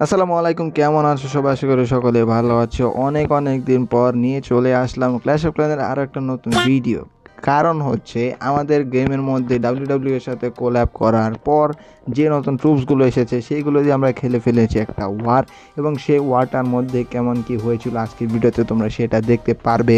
আসসালামু আলাইকুম, কেমন আছো সবাই? আশা করি সকলে ভালো আছো। অনেক অনেক দিন পর নিয়ে চলে আসলাম ক্ল্যাশ অফ ক্ল্যানের আরও একটা নতুন ভিডিও কারণ হচ্ছে আমাদের গেমের মধ্যে ডাব্লিউ এর সাথে কোল্যাব করার পর যে নতুন ট্রুপসগুলো এসেছে সেইগুলো দিয়ে আমরা খেলে ফেলেছি একটা ওয়ার এবং সেই ওয়ারটার মধ্যে কেমন কি হয়েছিল আজকের ভিডিওতে তোমরা সেটা দেখতে পারবে।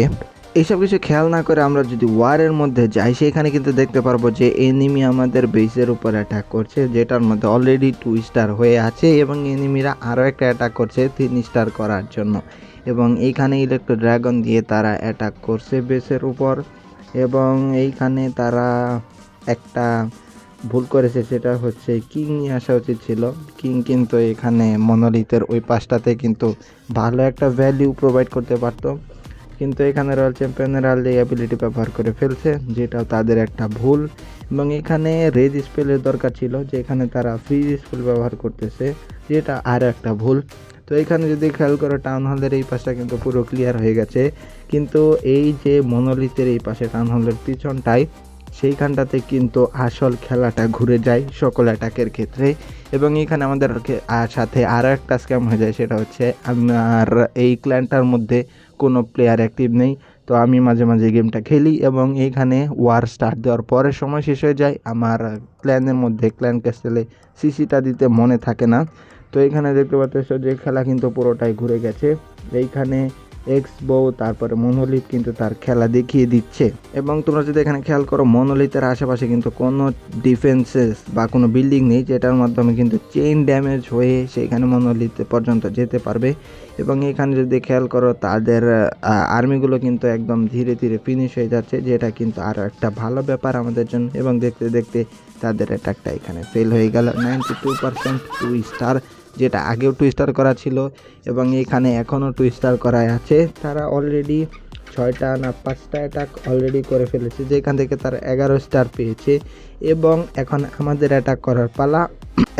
এইসব কিছু খেয়াল না করে আমরা যদি ওয়ারের মধ্যে যাই, সেখানে কিন্তু দেখতে পারব যে এনিমি আমাদের বেসের উপর অ্যাটাক করছে, যেটার মধ্যে অলরেডি টু স্টার হয়ে আছে এবং এনিমিরা আরও একটা অ্যাটাক করছে তিন স্টার করার জন্য। এবং এইখানে ইলেকট্রো ড্রাগন দিয়ে তারা অ্যাটাক করছে বেসের উপর এবং এইখানে তারা একটা ভুল করেছে, সেটা হচ্ছে কিং নিয়ে আসা উচিত ছিল। কিং কিন্তু এখানে মনোলিতের ওই পাশটাতে কিন্তু ভালো একটা ভ্যালিউ প্রোভাইড করতে পারতো। কিন্তু এখানে রয়্যাল চ্যাম্পিয়নের এই অ্যাবিলিটি ব্যবহার করে ফেলছে যেটা তাদের একটা ভুল। এবং এখানে রেজ স্পেলের দরকার ছিল যে এখানে তারা ফ্রিজ স্পেল ব্যবহার করতেছে, যেটা আর একটা ভুল। তো এখানে যদি খেয়াল করো টাউন হলের এই পাশটা কিন্তু পুরো ক্লিয়ার হয়ে গেছে। কিন্তু এই যে মনোলিথের এই পাশে টাউন হলের পিছনটাই সেইখানটাতে কিন্তু আসল খেলাটা ঘুরে যায় সকল অ্যাটাকের ক্ষেত্রে। এবং এখানে আমাদের আর সাথে আরও একটা স্ক্যাম হয়ে যায়, সেটা হচ্ছে আমার এই ক্ল্যানটার মধ্যে কোনো প্লেয়ার অ্যাক্টিভ নেই। তো আমি মাঝে মাঝে গেমটা খেলি এবং এইখানে ওয়ার স্টার্ট দেওয়ার পরে সময় শেষ হয়ে যায়। আমার ক্ল্যানের মধ্যে ক্ল্যান ক্যাস্টেলে সিসিটা দিতে মনে থাকে না। তো এখানে দেখতে পাচ্ছ যে খেলা কিন্তু পুরোটাই ঘুরে গেছে। এইখানে এক্স বউ তারপরে মনোলিথ কিন্তু তার খেলা দেখিয়ে দিচ্ছে। এবং তোমরা যদি এখানে খেয়াল করো মনোলিথের আশেপাশে কিন্তু কোনো ডিফেন্সেস বা কোনো বিল্ডিং নেই, যেটার মাধ্যমে কিন্তু চেইন ড্যামেজ হয়ে সেখানে মনোলিথ পর্যন্ত যেতে পারবে। এবং এখানে যদি খেয়াল করো, তাদের আর্মিগুলো কিন্তু একদম ধীরে ধীরে ফিনিশ হয়ে যাচ্ছে, যেটা কিন্তু আরও একটা ভালো ব্যাপার আমাদের জন্য। এবং দেখতে দেখতে তাদের অ্যাটাকটা এখানে ফেল হয়ে গেল। Ninety two percent two star যেটা আগেও টু স্টার করা ছিল এবং এখানে এখনও টু স্টার করাই আছে। তারা অলরেডি ছয়টা না পাঁচটা অ্যাটাক অলরেডি করে ফেলেছে, যেখান থেকে তারা এগারো স্টার পেয়েছে এবং এখন আমাদের অ্যাটাক করার পালা।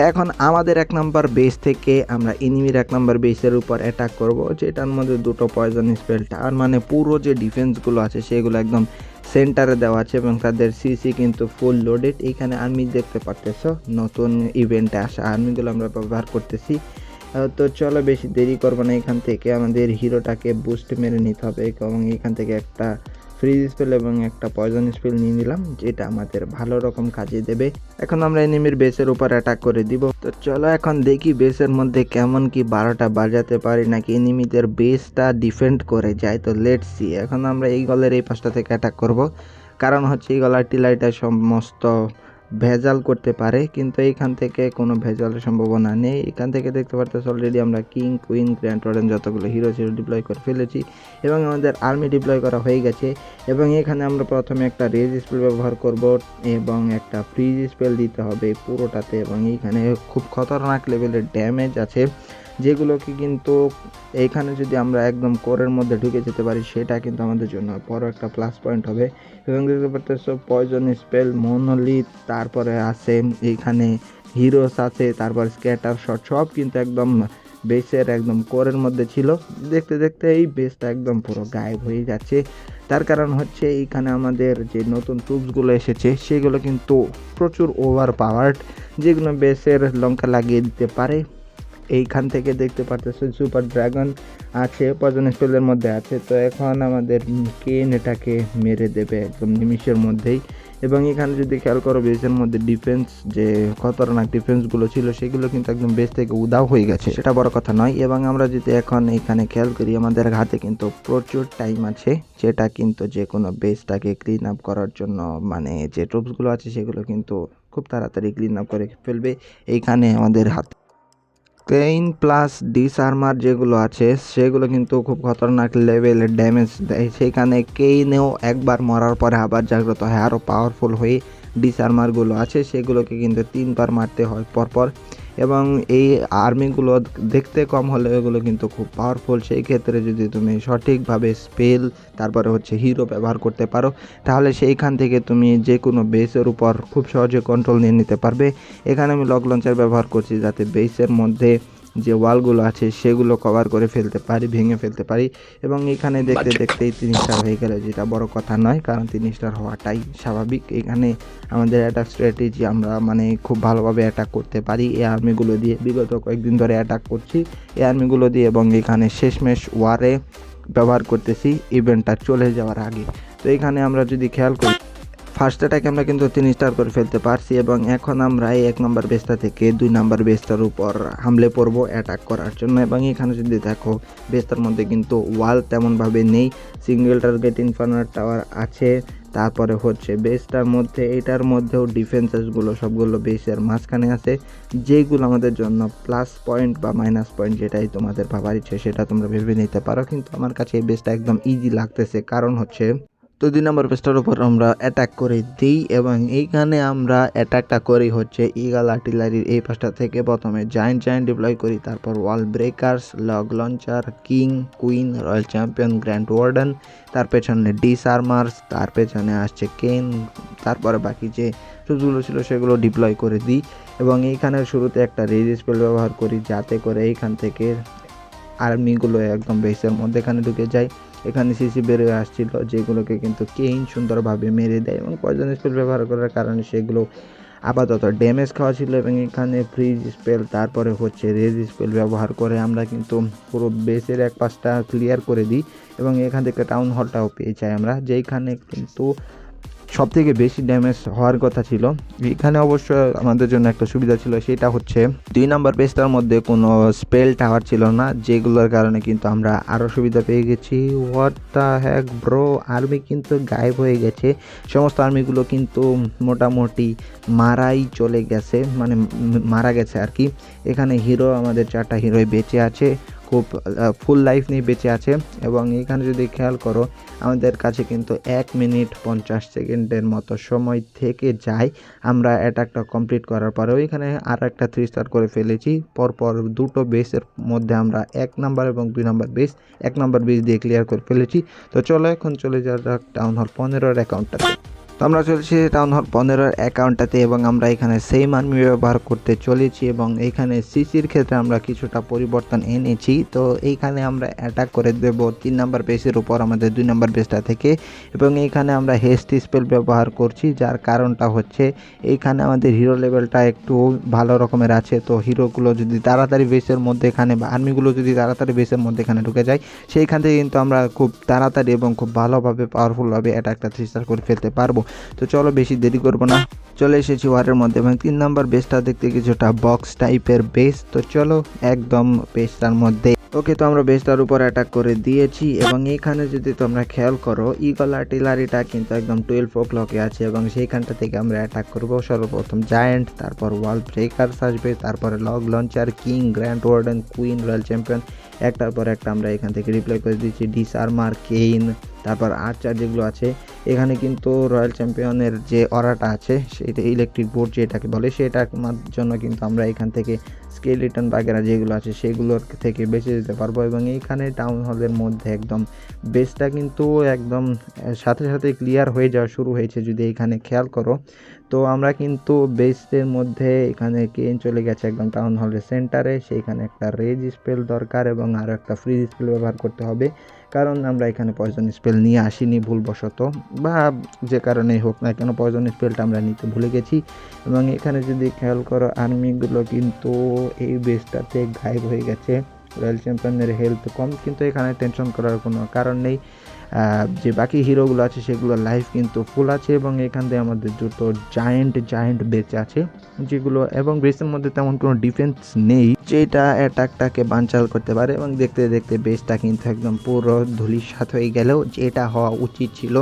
এখন আমাদের এক নম্বর বেস থেকে আমরা এনিমির এক নম্বর বেসের উপর অ্যাটাক করব, যেটার মধ্যে দুটো পয়জন স্পেল তার মানে পুরো যে ডিফেন্সগুলো আছে, সেগুলো একদম সেন্টারে দেওয়া আছে এবং তাদের সিসি কিন্তু ফুল লোডেড। এখানে আর্মি দেখতে পারতেছ, নতুন ইভেন্টে আসা আর্মিগুলো আমরা ব্যবহার করতেছি। তো চলো বেশি দেরি করব না, এখান থেকে আমাদের হিরোটাকে বুস্ট মেরে নিতে হবে এবং এখান থেকে একটা ফ্রিজ স্পেল এবং একটা পয়জন স্পেল নিয়ে নিলাম, যেটা আমাদের ভালো রকম কাজে দেবে। এখন আমরা এনিমির বেসের উপর অ্যাটাক করে দিব। তো চলো এখন দেখি বেসের মধ্যে কেমন কি বারোটা বাজাতে পারি, নাকি এনিমিদের বেসটা ডিফেন্ড করে যায়। তো লেট সি এখন আমরা এই গলের এই পাশটা থেকে অ্যাটাক করব। কারণ হচ্ছে এই গলার টিলাইটা সমস্ত ভেজাল করতে পারে, কিন্তু এইখান থেকে কোনো ভেজালের সম্ভাবনা নেই। এখান থেকে দেখতে পারতেছ অলরেডি আমরা কিং কুইন গ্র্যান্ড অর্ডেন যতগুলো হিরো ছিল ডিপ্লয় করে ফেলেছি এবং আমাদের আর্মি ডিপ্লয় করা হয়ে গেছে এবং এখানে আমরা প্রথমে একটা রেজ স্পেল ব্যবহার করব এবং একটা ফ্রিজ স্পেল দিতে হবে পুরোটাতে এবং এইখানে খুব খতরনাক লেভেলের ড্যামেজ আছে। যেগুলোকে কিন্তু এইখানে যদি আমরা একদম কোরের মধ্যে ঢুকে যেতে পারি, সেটা কিন্তু আমাদের জন্য বড় একটা প্লাস পয়েন্ট হবে। এবং দেখতে পাচ্ছ পয়জন স্পেল মনোলিথ তারপরে আছে এইখানে হিরোস আছে, তারপর স্ক্যাটার শট সব কিন্তু একদম বেসের একদম কোরের মধ্যে ছিল। দেখতে দেখতে এই বেসটা একদম পুরো গায়েব হয়ে যাচ্ছে। তার কারণ হচ্ছে এইখানে আমাদের যে নতুন টুপসগুলো এসেছে, সেগুলো কিন্তু প্রচুর ওভার পাওয়ার্ড যেগুলো বেসের লঙ্কা লাগিয়ে দিতে পারে। এইখান থেকে দেখতে পারতেছো সুপার ড্রাগন আছে পজন স্পেলের মধ্যে আছে। তো এখন আমাদের কেন এটাকে মেরে দেবে একদম নিমিষের মধ্যেই? এবং এখানে যদি খেয়াল করো বেসের মধ্যে ডিফেন্স যে খতরনাক ডিফেন্সগুলো ছিল, সেগুলো কিন্তু একদম বেস থেকে উদাও হয়ে গেছে। সেটা বড় কথা নয়। এবং আমরা যদি এখন এখানে খেয়াল করি, আমাদের হাতে কিন্তু প্রচুর টাইম আছে, যেটা কিন্তু যে কোনো বেসটাকে ক্লিন আপ করার জন্য। মানে যে ট্রুপসগুলো আছে, সেগুলো কিন্তু খুব তাড়াতাড়ি ক্লিন আপ করে ফেলবে এইখানে আমাদের হাতে। ক্রেইন প্লাস ডিসআর্মার যেগুলো আছে, সেগুলো কিন্তু খুব খতরনাক লেভেলের ড্যামেজ দেয়। সেখানে কেইনেও একবার মরার পরে আবার জাগ্রত হয়। আরও পাওয়ারফুল হয়ে ডিসআর্মারগুলো আছে, সেগুলোকে কিন্তু তিনবার মারতে হয়। পরপর এবং এই আর্মিগুলো দেখতে কম হলে এগুলো কিন্তু খুব পাওয়ারফুল সেই ক্ষেত্রে যদি তুমি সঠিকভাবে স্পেল তারপরে হচ্ছে হিরো ব্যবহার করতে পারো, তাহলে সেইখান থেকে তুমি যে কোনো বেসের উপর খুব সহজে কন্ট্রোল নিয়ে নিতে পারবে। এখানে আমি লক লঞ্চার ব্যবহার করছি যাতে বেসের মধ্যে যে ওয়ালগুলো আছে সেগুলো কভার করে ফেলতে পারি ভেঙে ফেলতে পারি এবং এখানে দেখতে দেখতেই তিন স্টার হয়ে গেল যেটা বড় কথা নয় কারণ তিন স্টার হওয়াটাই স্বাভাবিক। এখানে আমাদের অ্যাটাক স্ট্র্যাটেজি আমরা মানে খুব ভালোভাবে অ্যাটাক করতে পারি। এই আর্মিগুলো দিয়ে বিগত কয়েকদিন ধরে অ্যাটাক করছি। এই আর্মিগুলো দিয়ে এবং এখানে শেষমেশ ওয়ারে ব্যবহার করতেছি ইভেন্টটা চলে যাওয়ার আগে। তো এখানে আমরা যদি খেয়াল করি ফার্স্ট অ্যাটাকে আমরা কিন্তু তিন স্টার করে ফেলতে পারছি এবং এখন আমরা এক নম্বর বেসটা থেকে দুই নম্বর বেসটার উপর হামলে পড়ব অ্যাটাক করার জন্য এবং এখানে যদি দেখো বেসটার মধ্যে কিন্তু ওয়াল তেমনভাবে নেই। সিঙ্গেল টার্গেট ইনফার্নার টাওয়ার আছে। তারপরে হচ্ছে বেসটার মধ্যে, এটার মধ্যেও ডিফেন্সেসগুলো সবগুলো বেসের মাঝখানে আছে। যেগুলো আমাদের জন্য প্লাস পয়েন্ট বা মাইনাস পয়েন্ট যেটাই তোমাদের ভাবার ইচ্ছে সেটা তোমরা ভেবে নিতে পারো। কিন্তু আমার কাছে এই বেসটা একদম ইজি লাগতেছে। কারণ হচ্ছে তো দুই নম্বর পেজটার উপর আমরা অ্যাটাক করে দিই এবং এইখানে আমরা অ্যাটাকটা করি হচ্ছে ইগাল আর্টিলারির এই পাশটা থেকে। প্রথমে জায়েন্ট জায়েন্ট ডিপ্লয় করি, তারপর wall breakers log launcher king queen royal champion grand warden তার পেছনে ডিস আর্মার্স তার পেছনে আসছে কেন তারপরে বাকি যে টুলসগুলো ছিল সেগুলো ডিপ্লয় করে দিই। এবং এইখানে শুরুতে একটা রেজি স্পেল ব্যবহার করি, যাতে করে এইখান থেকে আর্মিগুলো একদম বেসের মধ্যে এখানে ঢুকে যায়। এখানে সিসি বেরিয়ে আসছিল, যেগুলোকে কিন্তু কেইন সুন্দরভাবে মেরে দেয় এবং পয়জন স্পেল ব্যবহার করার কারণে সেগুলো আপাতত ড্যামেজ খাওয়া ছিল এবং এখানে ফ্রিজ স্পেল তারপরে হচ্ছে রেজ স্পেল ব্যবহার করে আমরা কিন্তু পুরো বেসের এক পাশটা ক্লিয়ার করে দিই এবং এখান থেকে টাউন হলটাও পেয়ে যাই আমরা, যেইখানে কিন্তু সব থেকে বেশি ড্যামেজ হওয়ার কথা ছিল। এখানে অবশ্য আমাদের জন্য একটা সুবিধা ছিল, সেটা হচ্ছে দুই নাম্বার পেজটার মধ্যে কোনো স্পেল টাওয়ার ছিল না, যেগুলোর কারণে কিন্তু আমরা আরও সুবিধা পেয়ে গেছি। What the heck bro army কিন্তু গায়েব হয়ে গেছে। সমস্ত আর্মিগুলো কিন্তু মোটামুটি মারাই চলে গেছে মানে মারা গেছে আর কি। এখানে হিরো আমাদের চারটা হিরোই বেঁচে আছে। খুব ফুল লাইফ নিয়ে বেঁচে আছে। এবং এখানে যদি খেয়াল করো, আমাদের কাছে কিন্তু এক মিনিট পঞ্চাশ সেকেন্ডের মতো সময় থেকে যায়। আমরা অ্যাটাকটা কমপ্লিট করার পরেও এখানে আর একটা থ্রি স্টার করে ফেলেছি। পরপর দুটো বেসের মধ্যে আমরা এক নাম্বার এবং দুই নাম্বার বেস এক নাম্বার বেস দিয়ে ক্লিয়ার করে ফেলেছি। তো চলো এখন চলে যাওয়া যাক টাউন হল পনেরোর অ্যাকাউন্টটাতে তো আমরা চলছি টাউন হল পনেরোর অ্যাকাউন্টটাতে এবং আমরা এখানে সেম আর্মি ব্যবহার করতে চলেছি এবং এইখানে সিসির ক্ষেত্রে আমরা কিছুটা পরিবর্তন এনেছি। তো এইখানে আমরা অ্যাটাক করে দেব তিন নাম্বার বেসের উপর আমাদের দুই নাম্বার বেসটা থেকে এবং এইখানে আমরা হেস্ট স্পেল ব্যবহার করছি যার কারণটা হচ্ছে এইখানে আমাদের হিরো লেভেলটা একটু ভালো রকমের আছে। তো হিরোগুলো যদি তাড়াতাড়ি বেসের মধ্যে এখানে বা আর্মিগুলো যদি তাড়াতাড়ি বেসের মধ্যে এখানে ঢুকে যায়, সেইখান থেকে কিন্তু আমরা খুব তাড়াতাড়ি এবং খুব ভালোভাবে পাওয়ারফুলভাবে অ্যাটাকটা থ্রি স্টার করে ফেলতে পারব। তো চলো বেশি দেরি করব না। চলে এসেছি ওয়ারের মধ্যে এবং তিন নাম্বার বেসটা দেখতে কিছুটা বক্স টাইপের বেস। তো চলো, একদম বেসটার মধ্যে। ওকে, তো আমরা বেসটার উপর অ্যাটাক করে দিয়েছি এবং এখানে যদি তোমরা খেয়াল করো ইগল আর্টিলারিটা কিন্তু একদম টুয়েলভ ও ক্লকে আছে এবং সেইখানটা থেকে আমরা অ্যাটাক করব সর্বপ্রথম জায়েন্ট তারপর ওয়াল ব্রেকার্স আসবে, তারপরে log launcher king grand warden queen royal champion একটার পর একটা আমরা এখান থেকে রিপ্লাই করে দিচ্ছি ডিসআর্মার কেইন তারপর আর্চার যেগুলো আছে। এখানে কিন্তু রয়্যাল চ্যাম্পিয়নের যে অরাটা আছে সেটা ইলেকট্রিক বোর্ড যেটাকে বলে, সেটার জন্য কিন্তু আমরা এখান থেকে স্কেলিটন বাগেরা যেগুলো আছে, সেগুলোর থেকে বেঁচে যেতে পারব এবং এইখানে টাউন হলের মধ্যে একদম বেসটা কিন্তু একদম সাথে সাথে ক্লিয়ার হয়ে যাওয়া শুরু হয়েছে। যদি এখানে খেয়াল করো তো আমরা কিন্তু বেসের মধ্যে এখানে কেন চলে গেছে একদম টাউন হলের সেন্টারে সেইখানে একটা রেজ স্পেল দরকার এবং আরও একটা ফ্রিজ স্পেল ব্যবহার করতে হবে। কারণ আমরা এখানে পয়জন স্পেল নিয়ে আসিনি ভুলবশত বা যে কারণেই হোক না কেন পয়জন স্পেলটা আমরা নিতে ভুলে গেছি। এবং এখানে যদি খেয়াল করো আর্মিগুলো কিন্তু এই বেসটাতে গায়েব হয়ে গেছে। রয়্যাল চ্যাম্পিয়নের হেলথ কম, কিন্তু এখানে টেনশন করার কোনো কারণ নেই। যে বাকি হিরোগুলো আছে সেগুলো লাইফ কিন্তু ফুল আছে এবং এখান থেকে আমাদের দুটো জায়েন্ট জায়েন্ট বেঁচে আছে, যেগুলো এবং বেসের মধ্যে তেমন কোনো ডিফেন্স নেই, যেটা অ্যাটাকটাকে বানচাল করতে পারে এবং দেখতে দেখতে বেসটা কিন্তু একদম পুরো ধুলির ধুলিসাৎ হয়ে গেলেও যেটা হওয়া উচিত ছিল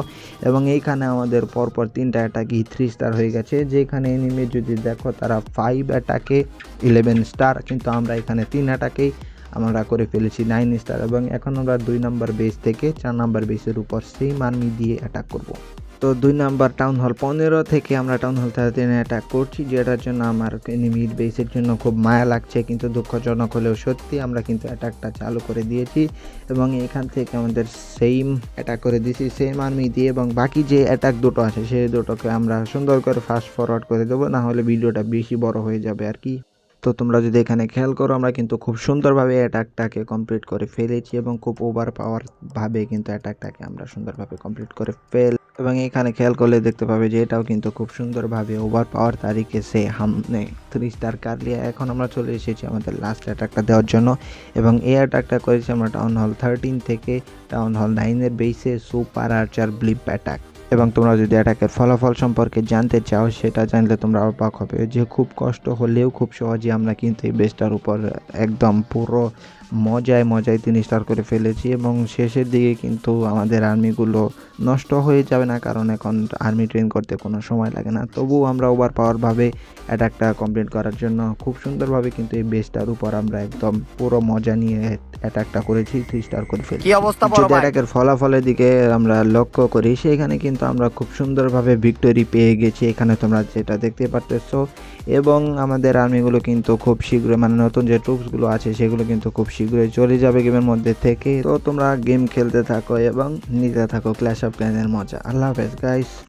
এবং এইখানে আমাদের পরপর তিনটা অ্যাটাকই থ্রি স্টার হয়ে গেছে, যেখানে এনিমে যদি দেখো তারা ফাইভ অ্যাটাকে ইলেভেন স্টার কিন্তু আমরা এখানে তিন অ্যাটাকেই আমরা করে ফেলেছি নাইন স্টার এবং এখন আমরা দুই নাম্বার বেস থেকে চার নাম্বার বেসের উপর সেম আর্মি দিয়ে অ্যাটাক করব। তো দুই নাম্বার টাউন হল পনেরো থেকে আমরা টাউন হল থার্টিনে অ্যাটাক করছি, যেটার জন্য আমার এনিমির বেসের জন্য খুব মায়া লাগছে, কিন্তু দুঃখজনক হলেও সত্যি আমরা কিন্তু অ্যাটাকটা চালু করে দিয়েছি এবং এখান থেকে আমাদের সেম অ্যাটাক করে দিয়েছি সেম আর্মি দিয়ে এবং বাকি যে অ্যাটাক দুটো আছে, সেই দুটোকে আমরা সুন্দর করে ফাস্ট ফরওয়ার্ড করে দেবো, না হলে ভিডিওটা বেশি বড় হয়ে যাবে আর কি। তো তোমরা যদি এখানে খেয়াল করো, আমরা কিন্তু খুব সুন্দরভাবে অ্যাটাকটাকে কমপ্লিট করে ফেলেছি এবং খুব ওভার পাওয়ার ভাবে কিন্তু অ্যাটাকটাকে আমরা সুন্দরভাবে কমপ্লিট করে ফেল এবং এখানে খেয়াল করলে দেখতে পাবে যে এটাও কিন্তু খুব সুন্দরভাবে ওভার পাওয়ার তারিখে সে হামনে থ্রি স্টার কার এখন আমরা চলে এসেছি আমাদের লাস্ট অ্যাটাকটা দেওয়ার জন্য। এবং এই অ্যাটাকটা করেছি আমরা টাউন হল থার্টিন থেকে টাউন হল নাইনের বেসে সুপার আর্চার ব্লিপ অ্যাটাক এবং তোমরা যদি অ্যাটাকের ফলাফল সম্পর্কে জানতে চাও, সেটা জানলে তোমরা অবাক হবে। যে খুব কষ্ট হলেও খুব সহজে আমরা কিন্তু এই বেসটার উপর একদম পুরো মজায় মজায় তিন স্টার করে ফেলেছি এবং শেষের দিকে কিন্তু আমাদের আর্মিগুলো নষ্ট হয়ে যাবে না কারণ এখন আর্মি ট্রেন করতে কোনো সময় লাগে না। তবুও আমরা ওভার পাওয়ারভাবে অ্যাটাকটা কমপ্লিট করার জন্য খুব সুন্দরভাবে কিন্তু এই বেসটার উপর আমরা একদম পুরো মজা নিয়ে অ্যাটাকটা করেছি থ্রি স্টার করে ফেলেছি। যদি অ্যাটাকের ফলাফলের দিকে আমরা লক্ষ্য করি সেখানে কিন্তু আমরা খুব সুন্দরভাবে ভিক্টোরি পেয়ে গেছি এখানে তোমরা যেটা দেখতে পারতেছো। এবং আমাদের আর্মিগুলো কিন্তু খুব শীঘ্রই মানে নতুন যে ট্রুপসগুলো আছে সেগুলো কিন্তু খুব শীঘ্রই চলে যাবে গেমের মধ্যে থেকে। তো তোমরা গেম খেলতে থাকো এবং নিতে থাকো ক্ল্যাশ অফ ক্ল্যানের মজা। আল্লাহ হাফেজ গাইস